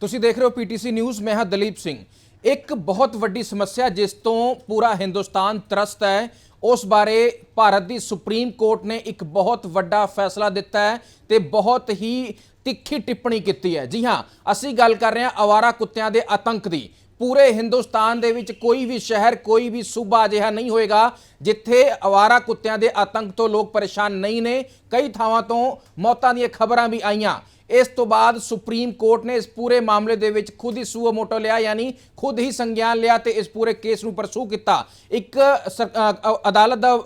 ਤੁਸੀਂ ਦੇਖ ਰਹੇ ਹੋ ਪੀਟੀਸੀ ਨਿਊਜ਼, ਮੈਂ ਹਾਂ ਦਲੀਪ ਸਿੰਘ। ਇੱਕ ਬਹੁਤ ਵੱਡੀ ਸਮੱਸਿਆ ਜਿਸ ਤੋਂ ਪੂਰਾ ਹਿੰਦੁਸਤਾਨ ਤਰਸਤ ਹੈ, ਉਸ ਬਾਰੇ ਭਾਰਤ ਦੀ ਸੁਪਰੀਮ ਕੋਰਟ ਨੇ ਇੱਕ ਬਹੁਤ ਵੱਡਾ ਫੈਸਲਾ ਦਿੱਤਾ ਹੈ ਤੇ ਬਹੁਤ ਹੀ ਤਿੱਖੀ ਟਿੱਪਣੀ ਕੀਤੀ ਹੈ। ਜੀ ਹਾਂ, ਅਸੀਂ ਗੱਲ ਕਰ ਰਹੇ ਹਾਂ ਆਵਾਰਾ ਕੁੱਤਿਆਂ ਦੇ ਆਤੰਕ ਦੀ। ਪੂਰੇ ਹਿੰਦੁਸਤਾਨ ਦੇ ਵਿੱਚ ਕੋਈ ਵੀ ਸ਼ਹਿਰ, ਕੋਈ ਵੀ ਸੂਬਾ ਅਜਿਹਾ ਨਹੀਂ ਹੋਏਗਾ ਜਿੱਥੇ ਆਵਾਰਾ ਕੁੱਤਿਆਂ ਦੇ ਆਤੰਕ ਤੋਂ ਲੋਕ ਪਰੇਸ਼ਾਨ ਨਹੀਂ ਨੇ। ਕਈ ਥਾਵਾਂ ਤੋਂ ਮੌਤਾਂ ਦੀਆਂ ਖਬਰਾਂ ਵੀ ਆਈਆਂ। ਇਸ ਤੋਂ ਬਾਅਦ ਸੁਪਰੀਮ ਕੋਰਟ ਨੇ ਇਸ ਪੂਰੇ ਮਾਮਲੇ ਦੇ ਵਿੱਚ ਖੁਦ ਹੀ ਸੂਓ ਮੋਟੋ ਲਿਆ, ਯਾਨੀ ਖੁਦ ਹੀ ਸੰਗਿਆਨ ਲਿਆ ਤੇ ਇਸ ਪੂਰੇ ਕੇਸ ਨੂੰ ਪਰਸੂ ਕੀਤਾ। ਇੱਕ ਅਦਾਲਤ ਦਾ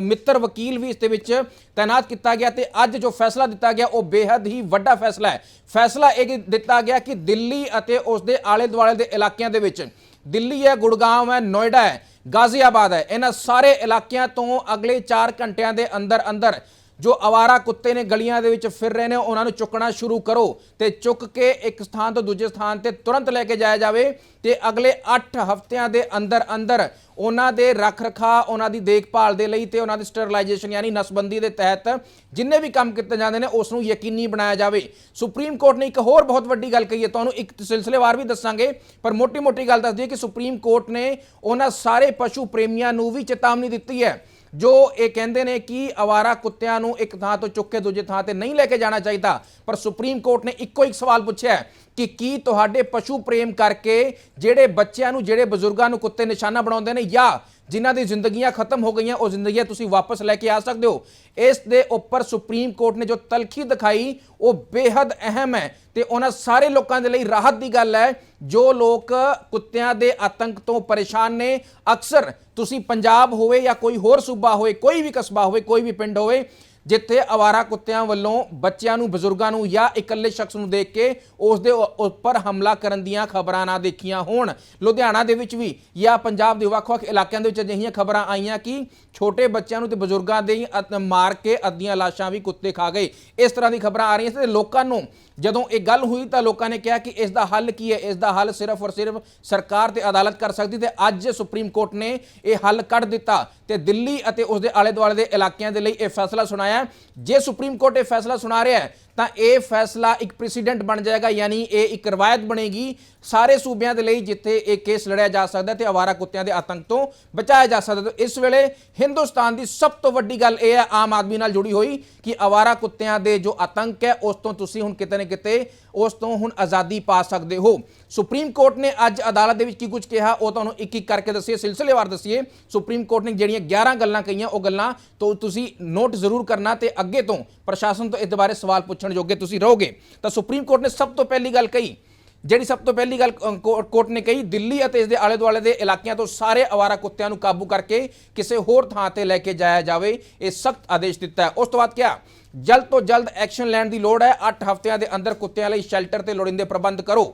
ਮਿੱਤਰ ਵਕੀਲ ਵੀ ਇਸ ਦੇ ਵਿੱਚ ਤਾਇਨਾਤ ਕੀਤਾ ਗਿਆ ਤੇ ਅੱਜ ਜੋ ਫੈਸਲਾ ਦਿੱਤਾ ਗਿਆ, ਉਹ ਬੇहद ਹੀ ਵੱਡਾ ਫੈਸਲਾ ਹੈ। ਫੈਸਲਾ ਇਹ ਦਿੱਤਾ ਗਿਆ ਕਿ ਦਿੱਲੀ ਅਤੇ ਉਸ ਦੇ ਆਲੇ ਦੁਆਲੇ ਦੇ ਇਲਾਕਿਆਂ ਦੇ ਵਿੱਚ ਦਿੱਲੀ ਹੈ, ਗੁੜਗਾਂਵ ਹੈ, ਨੋਇਡਾ ਹੈ, ਗਾਜ਼ੀਆਬਾਦ ਹੈ। ਇਹਨਾਂ ਸਾਰੇ ਇਲਾਕਿਆਂ ਤੋਂ ਅਗਲੇ 4 ਘੰਟਿਆਂ ਦੇ ਅੰਦਰ ਅੰਦਰ ਜੋ ਆਵਾਰਾ ਕੁੱਤੇ ਨੇ ਗਲੀਆਂ ਦੇ ਵਿੱਚ ਫਿਰ ਰਹੇ ਨੇ, ਉਹਨਾਂ ਨੂੰ ਚੁੱਕਣਾ ਸ਼ੁਰੂ ਕਰੋ ਤੇ ਚੁੱਕ ਕੇ ਇੱਕ ਸਥਾਨ ਤੋਂ ਦੂਜੇ ਸਥਾਨ ਤੇ ਤੁਰੰਤ ਲੈ ਕੇ ਜਾਇਆ ਜਾਵੇ ਤੇ ਅਗਲੇ 8 ਹਫ਼ਤਿਆਂ ਦੇ ਅੰਦਰ ਅੰਦਰ ਉਹਨਾਂ ਦੇ ਰੱਖ ਰਖਾ ਉਹਨਾਂ ਦੀ ਦੇਖਭਾਲ ਦੇ ਲਈ ਤੇ ਉਹਨਾਂ ਦੀ ਸਟਰਲਾਈਜੇਸ਼ਨ ਯਾਨੀ ਨਸਬੰਦੀ ਦੇ ਤਹਿਤ ਜਿੰਨੇ ਵੀ ਕੰਮ ਕੀਤੇ ਜਾਂਦੇ ਨੇ, ਉਸ ਨੂੰ ਯਕੀਨੀ ਬਣਾਇਆ ਜਾਵੇ। ਸੁਪਰੀਮ ਕੋਰਟ ਨੇ ਇੱਕ ਹੋਰ ਬਹੁਤ ਵੱਡੀ ਗੱਲ ਕਹੀ ਹੈ, ਤੁਹਾਨੂੰ ਇੱਕ ਸਿਲਸਿਲੇਵਾਰ ਵੀ ਦੱਸਾਂਗੇ, ਪਰ ਮੋਟੀ-ਮੋਟੀ ਗੱਲ ਦੱਸਦੀ ਦਈਏ ਕਿ ਸੁਪਰੀਮ ਕੋਰਟ ਨੇ ਉਹਨਾਂ ਸਾਰੇ ਪਸ਼ੂ ਪ੍ਰੇਮੀਆਂ ਨੂੰ ਵੀ ਚੇਤਾਵਨੀ ਦਿੱਤੀ ਹੈ ਜੋ ਇਹ ਕਹਿੰਦੇ ਨੇ ਕਿ ਅਵਾਰਾ ਕੁੱਤਿਆਂ ਨੂੰ ਇੱਕ ਥਾਂ ਤੋਂ ਚੁੱਕ ਕੇ ਦੂਜੇ ਥਾਂ ਤੇ ਨਹੀਂ ਲੈ ਕੇ ਜਾਣਾ ਚਾਹੀਦਾ, ਪਰ ਸੁਪਰੀਮ ਕੋਰਟ ਨੇ ਇੱਕੋ ਇੱਕ ਸਵਾਲ ਪੁੱਛਿਆ ਕਿ ਕੀ ਤੁਹਾਡੇ ਪਸ਼ੂ ਪ੍ਰੇਮ ਕਰਕੇ ਜਿਹੜੇ ਬੱਚਿਆਂ ਨੂੰ, ਜਿਹੜੇ ਬਜ਼ੁਰਗਾਂ ਨੂੰ ਕੁੱਤੇ ਨਿਸ਼ਾਨਾ ਬਣਾਉਂਦੇ ਨੇ ਜਾਂ ਜਿਨ੍ਹਾਂ ਦੀ ਜ਼ਿੰਦਗੀਆਂ ਖਤਮ ਹੋ ਗਈਆਂ, ਉਹ ਜ਼ਿੰਦਗੀਆਂ ਤੁਸੀਂ ਵਾਪਸ ਲੈ ਕੇ ਆ ਸਕਦੇ ਹੋ। ਇਸ ਦੇ ਉੱਪਰ ਸੁਪਰੀਮ ਕੋਰਟ ਨੇ ਜੋ ਤਲਖੀ ਦਿਖਾਈ, ਉਹ ਬੇहद ਅਹਿਮ ਹੈ ਤੇ ਉਹਨਾਂ ਸਾਰੇ ਲੋਕਾਂ ਦੇ ਲਈ ਰਾਹਤ ਦੀ ਗੱਲ ਹੈ। ਜੋ ਲੋਕ ਕੁੱਤਿਆਂ ਦੇ ਆਤੰਕ ਤੋਂ ਪਰੇਸ਼ਾਨ ਨੇ, ਅਕਸਰ ਤੁਸੀਂ ਪੰਜਾਬ ਹੋਵੇ ਜਾਂ ਕੋਈ ਹੋਰ ਸੂਬਾ ਹੋਵੇ, ਕੋਈ ਵੀ ਕਸਬਾ ਹੋਵੇ, ਕੋਈ ਵੀ ਪਿੰਡ ਹੋਵੇ ਜਿੱਥੇ ਆਵਾਰਾ ਕੁੱਤਿਆਂ ਵੱਲੋਂ ਬੱਚਿਆਂ ਨੂੰ, ਬਜ਼ੁਰਗਾਂ ਨੂੰ ਜਾਂ ਇਕੱਲੇ ਸ਼ਖਸ ਨੂੰ ਦੇਖ ਕੇ ਉਸ ਦੇ ਉੱਪਰ ਹਮਲਾ ਕਰਨ ਦੀਆਂ ਖਬਰਾਂ ਨਾ ਦੇਖੀਆਂ ਹੋਣ। ਲੁਧਿਆਣਾ ਦੇ ਵਿੱਚ ਵੀ ਜਾਂ ਪੰਜਾਬ ਦੇ ਵੱਖ-ਵੱਖ ਇਲਾਕਿਆਂ ਦੇ ਵਿੱਚ ਅਜਿਹੀਆਂ ਖਬਰਾਂ ਆਈਆਂ ਕਿ ਛੋਟੇ ਬੱਚਿਆਂ ਨੂੰ ਤੇ ਬਜ਼ੁਰਗਾਂ ਦੇ ਮਾਰ ਕੇ ਅੱਧੀਆਂ ਲਾਸ਼ਾਂ ਵੀ ਕੁੱਤੇ ਖਾ ਗਏ। ਇਸ ਤਰ੍ਹਾਂ ਦੀ ਖਬਰਾਂ ਆ ਰਹੀਆਂ ਸੀ ਤੇ ਲੋਕਾਂ ਨੂੰ ਜਦੋਂ ਇਹ ਗੱਲ ਹੋਈ ਤਾਂ ਲੋਕਾਂ ਨੇ ਕਿਹਾ ਕਿ ਇਸ ਦਾ ਹੱਲ ਕੀ ਹੈ? ਇਸ ਦਾ ਹੱਲ ਸਿਰਫ ਔਰ ਸਿਰਫ ਸਰਕਾਰ ਤੇ ਅਦਾਲਤ ਕਰ ਸਕਦੀ ਤੇ ਅੱਜ ਸੁਪਰੀਮ ਕੋਰਟ ਨੇ ਇਹ ਹੱਲ ਕੱਢ ਦਿੱਤਾ ਤੇ ਦਿੱਲੀ ਅਤੇ ਉਸ ਦੇ ਆਲੇ ਦੁਆਲੇ ਦੇ ਇਲਾਕਿਆਂ ਦੇ ਲਈ ਇਹ ਫੈਸਲਾ ਸੁਣਾਇਆ ਹੈ। ਜੇ ਸੁਪਰੀਮ ਕੋਰਟ ਇਹ ਫੈਸਲਾ ਸੁਣਾ ਰਿਹਾ ਹੈ, ਤਾਂ ਇਹ ਫੈਸਲਾ ਇੱਕ ਪ੍ਰੈਸੀਡੈਂਟ ਬਣ ਜਾਏਗਾ, ਯਾਨੀ ਇਹ ਇੱਕ ਰਵਾਇਤ ਬਣੇਗੀ। ਸਾਰੇ ਸੂਬਿਆਂ ਦੇ ਲਈ ਜਿੱਥੇ ਇਹ ਕੇਸ ਲੜਿਆ ਜਾ ਸਕਦਾ ਤੇ ਆਵਾਰਾ ਕੁੱਤਿਆਂ ਦੇ ਆਤੰਕ ਤੋਂ ਬਚਾਇਆ ਜਾ ਸਕਦਾ। ਇਸ ਵੇਲੇ ਹਿੰਦੁਸਤਾਨ ਦੀ ਸਭ ਤੋਂ ਵੱਡੀ ਗੱਲ ਇਹ ਹੈ, ਆਮ ਆਦਮੀ ਨਾਲ ਜੁੜੀ ਹੋਈ ਕਿ ਆਵਾਰਾ ਕੁੱਤਿਆਂ ਦੇ ਜੋ ਆਤੰਕ ਹੈ, ਉਸ ਤੋਂ ਤੁਸੀਂ ਹੁਣ ਕਿਤੇ ਨਾ ਕਿਤੇ, ਉਸ ਤੋਂ ਹੁਣ ਆਜ਼ਾਦੀ ਪਾ ਸਕਦੇ ਹੋ। ਸੁਪਰੀਮ ਕੋਰਟ ਨੇ ਅੱਜ ਅਦਾਲਤ ਦੇ ਵਿੱਚ ਕੀ ਕੁਝ ਕਿਹਾ, ਉਹ ਤੁਹਾਨੂੰ ਇੱਕ ਇੱਕ ਕਰਕੇ ਦੱਸੀਏ, ਸਿਲਸਿਲੇਵਾਰ ਦੱਸੀਏ। ਸੁਪਰੀਮ ਕੋਰਟ ਨੇ ਜਿਹੜੀਆਂ 11 ਗੱਲਾਂ ਕਹੀਆਂ, ਉਹ ਗੱਲਾਂ ਤੋਂ ਤੁਸੀਂ ਨੋਟ ਜ਼ਰੂਰ ਕਰਨਾ ਤੇ ਅੱਗੇ ਤੋਂ ਪ੍ਰਸ਼ਾਸਨ ਤੋਂ ਇਸ ਬਾਰੇ ਸਵਾਲ ਪੁੱਛਣ ਜੋਗੇ ਤੁਸੀਂ ਰਹੋਗੇ। ਤਾਂ ਸੁਪਰੀਮ ਕੋਰਟ ਨੇ ਸਭ ਤੋਂ ਪਹਿਲੀ ਗੱਲ ਕਹੀ, ਜਿਹੜੀ ਸਭ ਤੋਂ ਪਹਿਲੀ ਗੱਲ ਕੋਰਟ ਨੇ ਕਹੀ, ਦਿੱਲੀ ਅਤੇ ਇਸ ਦੇ ਆਲੇ ਦੁਆਲੇ ਦੇ ਇਲਾਕਿਆਂ ਤੋਂ ਸਾਰੇ ਅਵਾਰਾ ਕੁੱਤਿਆਂ ਨੂੰ ਕਾਬੂ ਕਰਕੇ ਕਿਸੇ ਹੋਰ ਥਾਂ ਤੇ ਲੈ ਕੇ ਜਾਇਆ ਜਾਵੇ, ਇਹ ਸਖਤ ਆਦੇਸ਼ ਦਿੱਤਾ ਹੈ। ਉਸ ਤੋਂ ਬਾਅਦ ਕਿਹਾ ਜਲਦ ਤੋਂ ਜਲਦ ਐਕਸ਼ਨ ਲੈਣ ਦੀ ਲੋੜ ਹੈ। 8 ਹਫ਼ਤਿਆਂ ਦੇ ਅੰਦਰ ਕੁੱਤਿਆਂ ਲਈ ਸ਼ੈਲਟਰ ਤੇ ਲੋੜੀਂਦੇ ਪ੍ਰਬੰਧ ਕਰੋ।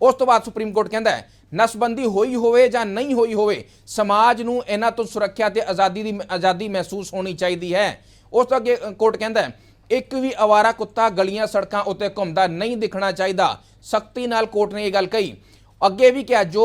ਉਸ ਤੋਂ ਬਾਅਦ ਸੁਪਰੀਮ ਕੋਰਟ ਕਹਿੰਦਾ ਹੈ ਨਸਬੰਦੀ ਹੋਈ ਹੋਵੇ ਜਾਂ ਨਹੀਂ ਹੋਈ ਹੋਵੇ, ਸਮਾਜ ਨੂੰ ਇਹਨਾਂ ਤੋਂ ਸੁਰੱਖਿਆ ਤੇ ਆਜ਼ਾਦੀ ਦੀ ਆਜ਼ਾਦੀ ਮਹਿਸੂਸ ਹੋਣੀ ਚਾਹੀਦੀ ਹੈ। ਉਸ ਤੋਂ ਅੱਗੇ ਕੋਰਟ ਕਹਿੰਦਾ ਇੱਕ ਵੀ ਅਵਾਰਾ ਕੁੱਤਾ ਗਲੀਆਂ ਸੜਕਾਂ ਉੱਤੇ ਘੁੰਮਦਾ ਨਹੀਂ ਦਿਖਣਾ ਚਾਹੀਦਾ। ਸਖਤੀ ਨਾਲ ਕੋਰਟ ਨੇ ਇਹ ਗੱਲ ਕਹੀ। ਅੱਗੇ ਵੀ ਕਿਹਾ ਜੋ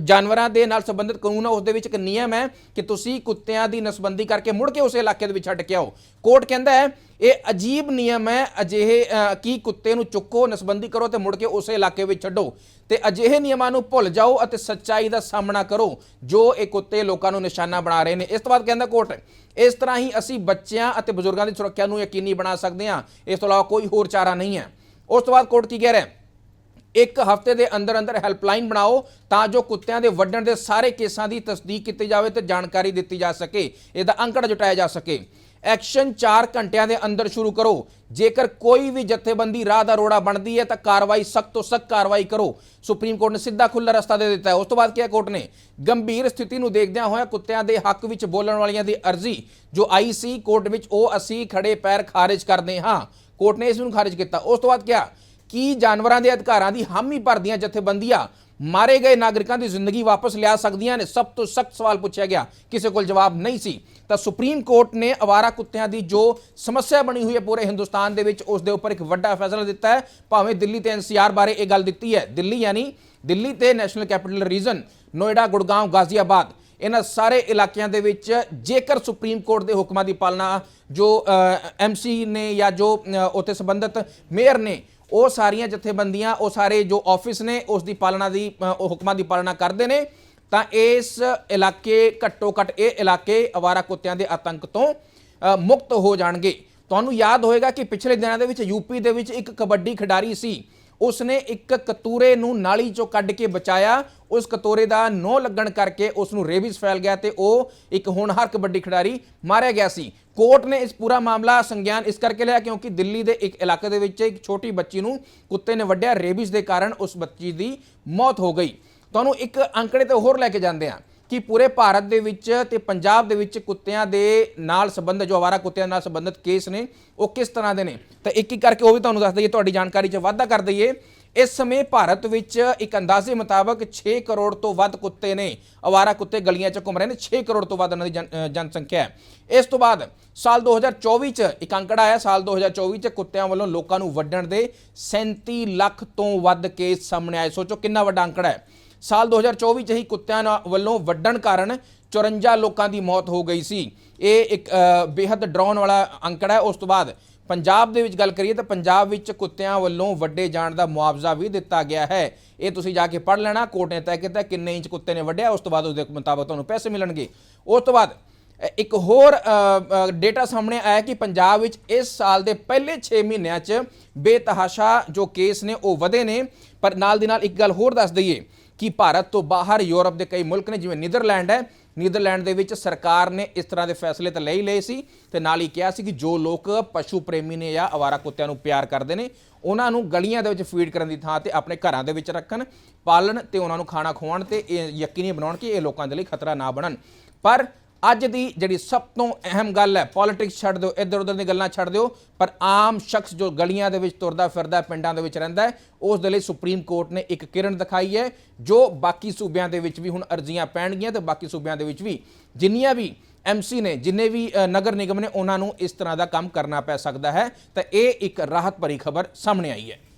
ਜਾਨਵਰਾਂ ਦੇ ਨਾਲ ਸੰਬੰਧਿਤ ਕਾਨੂੰਨ ਹੈ ਉਸ ਦੇ ਵਿੱਚ ਇੱਕ ਨਿਯਮ ਹੈ ਕਿ ਤੁਸੀਂ ਕੁੱਤਿਆਂ ਦੀ ਨਸਬੰਦੀ ਕਰਕੇ ਮੁੜ ਕੇ ਉਸ ਇਲਾਕੇ ਦੇ ਵਿੱਚ ਛੱਡ ਕੇ ਆਓ। ਕੋਰਟ ਕਹਿੰਦਾ ਹੈ ਇਹ ਅਜੀਬ ਨਿਯਮ ਹੈ ਅਜਿਹੇ ਅ, ਕੀ ਕੁੱਤੇ ਨੂੰ ਚੁੱਕੋ ਨਸਬੰਦੀ ਕਰੋ ਤੇ ਮੁੜ ਕੇ ਉਸੇ ਇਲਾਕੇ ਵਿੱਚ ਛੱਡੋ। ਤੇ ਅਜਿਹੇ ਨਿਯਮਾਂ ਨੂੰ ਭੁੱਲ ਜਾਓ ਅਤੇ ਸੱਚਾਈ ਦਾ ਸਾਹਮਣਾ ਕਰੋ ਜੋ ਇਹ ਕੁੱਤੇ ਲੋਕਾਂ ਨੂੰ ਨਿਸ਼ਾਨਾ ਬਣਾ ਰਹੇ ਨੇ। ਇਸ ਤੋਂ ਬਾਅਦ ਕਹਿੰਦਾ ਕੋਰਟ ਇਸ ਤਰ੍ਹਾਂ ਹੀ ਅਸੀਂ ਬੱਚਿਆਂ ਅਤੇ ਬਜ਼ੁਰਗਾਂ ਦੀ ਸੁਰੱਖਿਆ ਨੂੰ ਯਕੀਨੀ ਬਣਾ ਸਕਦੇ ਹਾਂ। ਇਸ ਤੋਂ ਇਲਾਵਾ ਕੋਈ ਹੋਰ ਚਾਰਾ ਨਹੀਂ ਹੈ। ਉਸ ਤੋਂ ਬਾਅਦ ਕੋਰਟ ਕੀ ਕਹਿ ਰਿਹਾ ਹੈ? ਇੱਕ ਹਫ਼ਤੇ ਦੇ ਅੰਦਰ ਅੰਦਰ ਹੈਲਪਲਾਈਨ ਬਣਾਓ ਤਾਂ ਜੋ ਕੁੱਤਿਆਂ ਦੇ ਵੱਢਣ ਦੇ ਸਾਰੇ ਕੇਸਾਂ ਦੀ ਤਸਦੀਕ ਕੀਤੀ ਜਾਵੇ ਤੇ ਜਾਣਕਾਰੀ ਦਿੱਤੀ ਜਾ ਸਕੇ, ਇਹਦਾ ਅੰਕੜਾ ਜੁਟਾਇਆ ਜਾ ਸਕੇ। ਐਕਸ਼ਨ 4 ਘੰਟਿਆਂ ਦੇ ਅੰਦਰ ਸ਼ੁਰੂ ਕਰੋ। ਜੇਕਰ ਕੋਈ ਵੀ ਜਥੇਬੰਦੀ ਰਾਹ ਦਾ ਰੋੜਾ ਬਣਦੀ ਹੈ ਤਾਂ ਕਾਰਵਾਈ ਸਖਤ ਤੋਂ ਸਖਤ ਕਾਰਵਾਈ ਕਰੋ। ਸੁਪਰੀਮ ਕੋਰਟ ਨੇ ਸਿੱਧਾ ਖੁੱਲਾ ਰਸਤਾ ਦੇ ਦਿੱਤਾ ਹੈ। ਉਸ ਤੋਂ ਬਾਅਦ ਕਿਹਾ ਕੋਰਟ ਨੇ ਗੰਭੀਰ ਸਥਿਤੀ ਨੂੰ ਦੇਖਦਿਆਂ ਹੋਇਆ ਕੁੱਤਿਆਂ ਦੇ ਹੱਕ ਵਿੱਚ ਬੋਲਣ ਵਾਲੀਆਂ ਦੀ ਅਰਜ਼ੀ, ਜੋ ਆਈ ਸੀ ਕੋਰਟ ਵਿੱਚ ਉਹ ਅਸੀਂ ਖੜੇ ਪੈਰ ਖਾਰਜ ਕਰਦੇ ਹਾਂ। ਕੋਰਟ ਨੇ ਇਸ ਨੂੰ ਖਾਰਜ ਕੀਤਾ। ਉਸ ਤੋਂ ਬਾਅਦ ਕਿਹਾ ਕੀ ਜਾਨਵਰਾਂ ਦੇ ਅਧਿਕਾਰਾਂ ਦੀ ਹਾਮੀ ਭਰਦੀਆਂ ਜਥੇਬੰਦੀਆਂ ਮਾਰੇ ਗਏ ਨਾਗਰਿਕਾਂ ਦੀ ਜ਼ਿੰਦਗੀ ਵਾਪਸ ਲਿਆ ਸਕਦੀਆਂ ਨੇ? ਸਭ ਤੋਂ ਸਖਤ ਸਵਾਲ ਪੁੱਛਿਆ ਗਿਆ। ਕਿਸੇ ਕੋਲ ਜਵਾਬ ਨਹੀਂ ਸੀ। ਤਾਂ ਸੁਪਰੀਮ ਕੋਰਟ ਨੇ ਅਵਾਰਾ ਕੁੱਤਿਆਂ ਦੀ ਜੋ ਸਮੱਸਿਆ ਬਣੀ ਹੋਈ ਹੈ ਪੂਰੇ ਹਿੰਦੁਸਤਾਨ ਦੇ ਵਿੱਚ, ਉਸ ਦੇ ਉੱਪਰ ਇੱਕ ਵੱਡਾ ਫੈਸਲਾ ਦਿੱਤਾ ਹੈ। ਭਾਵੇਂ ਦਿੱਲੀ ਤੇ ਐਨਸੀਆਰ ਬਾਰੇ ਇਹ ਗੱਲ ਦਿੱਤੀ ਹੈ। ਦਿੱਲੀ ਯਾਨੀ ਦਿੱਲੀ ਤੇ national capital region, Noida Gurgaon Ghaziabad, ਇਹਨਾਂ ਸਾਰੇ ਇਲਾਕਿਆਂ ਦੇ ਵਿੱਚ ਜੇਕਰ ਸੁਪਰੀਮ ਕੋਰਟ ਦੇ ਹੁਕਮਾਂ ਦੀ ਪਾਲਣਾ ਜੋ ਐਮਸੀ ਨੇ ਜਾਂ ਜੋ ਉੱਥੇ ਸੰਬੰਧਿਤ ਮੇਅਰ ਨੇ ਉਹ ਸਾਰੀਆਂ ਜਥੇਬੰਦੀਆਂ, ਉਹ ਸਾਰੇ ਜੋ ਆਫਿਸ ਨੇ, ਉਸ ਦੀ ਪਾਲਣਾ ਦੀ ਉਹ ਹੁਕਮਾਂ ਦੀ ਪਾਲਣਾ ਕਰਦੇ ਨੇ, ਤਾਂ ਇਸ ਇਲਾਕੇ, ਘੱਟੋ ਘੱਟ ਇਹ ਇਲਾਕੇ ਅਵਾਰਾ ਕੁੱਤਿਆਂ ਦੇ ਆਤੰਕ ਤੋਂ ਮੁਕਤ ਹੋ ਜਾਣਗੇ। ਤੁਹਾਨੂੰ ਯਾਦ ਹੋਏਗਾ ਕਿ ਪਿਛਲੇ ਦਿਨਾਂ ਦੇ ਵਿੱਚ ਯੂਪੀ ਦੇ ਵਿੱਚ ਇੱਕ ਕਬੱਡੀ ਖਿਡਾਰੀ ਸੀ। ਉਸਨੇ ਇੱਕ ਕਤੂਰੇ ਨੂੰ ਨਾਲੀ ਚੋਂ ਕੱਢ ਕੇ ਬਚਾਇਆ। ਉਸ ਕਤੂਰੇ ਦਾ ਨੋ ਲੱਗਣ ਕਰਕੇ ਉਸ ਨੂੰ ਰੇਬੀਜ਼ ਫੈਲ ਗਿਆ ਤੇ ਉਹ ਇੱਕ ਹੋਣਹਾਰ ਕਬੱਡੀ ਖਿਡਾਰੀ ਮਾਰਿਆ ਗਿਆ ਸੀ। ਕੋਰਟ ਨੇ ਇਸ ਪੂਰਾ ਮਾਮਲਾ ਸੰਗਿਆਨ ਇਸ ਕਰਕੇ ਲਿਆ ਕਿਉਂਕਿ ਦਿੱਲੀ ਦੇ ਇੱਕ ਇਲਾਕੇ ਦੇ ਵਿੱਚ ਇੱਕ ਛੋਟੀ ਬੱਚੀ ਨੂੰ ਕੁੱਤੇ ਨੇ ਵੱਢਿਆ ਰੇਬਿਸ ਦੇ ਕਾਰਨ ਉਸ ਬੱਚੀ ਦੀ ਮੌਤ ਹੋ ਗਈ। ਤੁਹਾਨੂੰ ਇੱਕ ਅੰਕੜੇ ਤੇ ਹੋਰ ਲੈ ਕੇ ਜਾਂਦੇ ਹਾਂ ਕਿ ਪੂਰੇ ਭਾਰਤ ਦੇ ਵਿੱਚ ਤੇ ਪੰਜਾਬ ਦੇ ਵਿੱਚ ਕੁੱਤਿਆਂ ਦੇ ਨਾਲ ਸੰਬੰਧ ਜੋ ਆਵਾਰਾ ਕੁੱਤਿਆਂ ਨਾਲ ਸੰਬੰਧਿਤ ਕੇਸ ਨੇ, ਉਹ ਕਿਸ ਤਰ੍ਹਾਂ ਦੇ ਨੇ? ਤਾਂ ਇੱਕ ਇੱਕ ਕਰਕੇ ਉਹ ਵੀ ਤੁਹਾਨੂੰ ਦੱਸ ਦਈਏ, ਤੁਹਾਡੀ ਜਾਣਕਾਰੀ 'ਚ ਵਾਧਾ ਕਰ ਦਈਏ। ਇਸ ਸਮੇਂ ਭਾਰਤ ਵਿੱਚ ਇੱਕ ਅੰਦਾਜ਼ੇ ਮੁਤਾਬਕ 6 ਕਰੋੜ ਤੋਂ ਵੱਧ ਕੁੱਤੇ ਨੇ ਅਵਾਰਾ ਕੁੱਤੇ ਗਲੀਆਂ 'ਚ ਘੁੰਮ ਰਹੇ ਨੇ 6 ਕਰੋੜ ਤੋਂ ਵੱਧ ਉਹਨਾਂ ਦੀ ਜਨ- ਜਨਸੰਖਿਆ ਹੈ। ਇਸ ਤੋਂ ਬਾਅਦ ਸਾਲ 2024 'ਚ ਇੱਕ ਅੰਕੜਾ ਆਇਆ ਸਾਲ 2024 'ਚ ਕੁੱਤਿਆਂ ਵੱਲੋਂ ਲੋਕਾਂ ਨੂੰ ਵੱਢਣ ਦੇ 37 ਲੱਖ ਤੋਂ ਵੱਧ ਕੇਸ ਸਾਹਮਣੇ ਆਏ। ਸੋਚੋ ਕਿੰਨਾ ਵੱਡਾ ਅੰਕੜਾ ਹੈ। ਸਾਲ 2024 ਚ ਹੀ ਕੁੱਤਿਆਂ ਵੱਲੋਂ ਵੱਢਣ ਕਾਰਨ 54 ਲੋਕਾਂ ਦੀ ਮੌਤ ਹੋ ਗਈ ਸੀ। ਇਹ ਇੱਕ ਅ, ਬੇहद ਡਰਾਉਣ ਵਾਲਾ ਅੰਕੜਾ ਹੈ। ਉਸ ਤੋਂ ਬਾਅਦ ਪੰਜਾਬ ਦੇ ਵਿੱਚ ਗੱਲ ਕਰੀਏ ਤਾਂ ਪੰਜਾਬ ਵਿੱਚ ਕੁੱਤਿਆਂ ਵੱਲੋਂ ਵੱਡੇ ਜਾਣ ਦਾ ਮੁਆਵਜ਼ਾ ਵੀ ਦਿੱਤਾ ਗਿਆ ਹੈ। ਇਹ ਤੁਸੀਂ ਜਾ ਕੇ ਪੜ੍ਹ ਲੈਣਾ ਕੋਰਟ ਨੇ ਤੈਅ ਕੀਤਾ ਕਿੰਨੇ ਇੰਚ ਕੁੱਤੇ ਨੇ ਵੱਢਿਆ, ਉਸ ਤੋਂ ਬਾਅਦ ਉਸ ਦੇ ਮੁਤਾਬਕ ਤੁਹਾਨੂੰ ਪੈਸੇ ਮਿਲਣਗੇ। ਉਸ ਤੋਂ ਬਾਅਦ ਇੱਕ ਹੋਰ ਡੇਟਾ ਸਾਹਮਣੇ ਆਇਆ ਕਿ ਪੰਜਾਬ ਵਿੱਚ ਇਸ ਸਾਲ ਦੇ ਪਹਿਲੇ 6 ਮਹੀਨਿਆਂ 'ਚ ਬੇਤਹਾਸ਼ਾ ਜੋ ਕੇਸ ਨੇ ਉਹ ਵਧੇ ਨੇ। ਪਰ ਨਾਲ ਦੀ ਨਾਲ ਇੱਕ ਗੱਲ ਹੋਰ ਦੱਸ ਦਈਏ ਕਿ ਭਾਰਤ ਤੋਂ ਬਾਹਰ ਯੂਰਪ ਦੇ ਕਈ ਮੁਲਕ ਨੇ, ਜਿਵੇਂ ਨੀਦਰਲੈਂਡ ਹੈ ਨੀਦਰਲੈਂਡ ਦੇ ਵਿੱਚ ਸਰਕਾਰ ਨੇ ਇਸ ਤਰ੍ਹਾਂ ਦੇ ਫੈਸਲੇ ਤਾਂ ਲੈ ਹੀ ਲਏ ਸੀ ਤੇ ਨਾਲ ਹੀ ਕਿਹਾ ਸੀ ਕਿ ਜੋ ਲੋਕ ਪਸ਼ੂ ਪ੍ਰੇਮੀ ਨੇ ਜਾਂ ਅਵਾਰਾ ਕੁੱਤਿਆਂ ਨੂੰ ਪਿਆਰ ਕਰਦੇ ਨੇ, ਉਹਨਾਂ ਨੂੰ ਗਲੀਆਂ ਦੇ ਵਿੱਚ ਫੀਡ ਕਰਨ ਦੀ ਥਾਂ ਤੇ ਆਪਣੇ ਘਰਾਂ ਦੇ ਵਿੱਚ ਰੱਖਣ, ਪਾਲਣ ਤੇ ਉਹਨਾਂ ਨੂੰ ਖਾਣਾ ਖਵਾਉਣ ਤੇ ਇਹ ਯਕੀਨੀ ਬਣਾਉਣ ਕਿ ਇਹ ਲੋਕਾਂ ਦੇ ਲਈ ਖਤਰਾ ਨਾ ਬਣਨ। ਪਰ ਅੱਜ ਦੀ ਜਿਹੜੀ ਸਭ ਤੋਂ ਅਹਿਮ ਗੱਲ ਹੈ ਪੋਲਿਟਿਕਸ ਛੱਡ ਦਿਓ, ਇੱਧਰ ਉੱਧਰ ਦੀਆਂ ਗੱਲਾਂ ਛੱਡ ਦਿਓ, ਪਰ ਆਮ ਸ਼ਖਸ ਜੋ ਗਲੀਆਂ ਦੇ ਵਿੱਚ ਤੁਰਦਾ ਫਿਰਦਾ, ਪਿੰਡਾਂ ਦੇ ਵਿੱਚ ਰਹਿੰਦਾ ਹੈ, ਉਸ ਦੇ ਲਈ ਸੁਪਰੀਮ ਕੋਰਟ ਨੇ ਇੱਕ ਕਿਰਨ ਦਿਖਾਈ ਹੈ, ਜੋ ਬਾਕੀ ਸੂਬਿਆਂ ਦੇ ਵਿੱਚ ਵੀ ਹੁਣ ਅਰਜ਼ੀਆਂ ਪੈਣਗੀਆਂ ਤੇ ਬਾਕੀ ਸੂਬਿਆਂ ਦੇ ਵਿੱਚ ਵੀ ਜਿੰਨੀਆਂ ਵੀ ਐਮਸੀ ਨੇ, ਜਿੰਨੇ ਵੀ ਨਗਰ ਨਿਗਮ ਨੇ, ਉਹਨਾਂ ਨੂੰ ਇਸ ਤਰ੍ਹਾਂ ਦਾ ਕੰਮ ਕਰਨਾ ਪੈ ਸਕਦਾ ਹੈ, ਤਾਂ ਇਹ ਇੱਕ ਰਾਹਤ ਭਰੀ ਖਬਰ ਸਾਹਮਣੇ ਆਈ ਹੈ।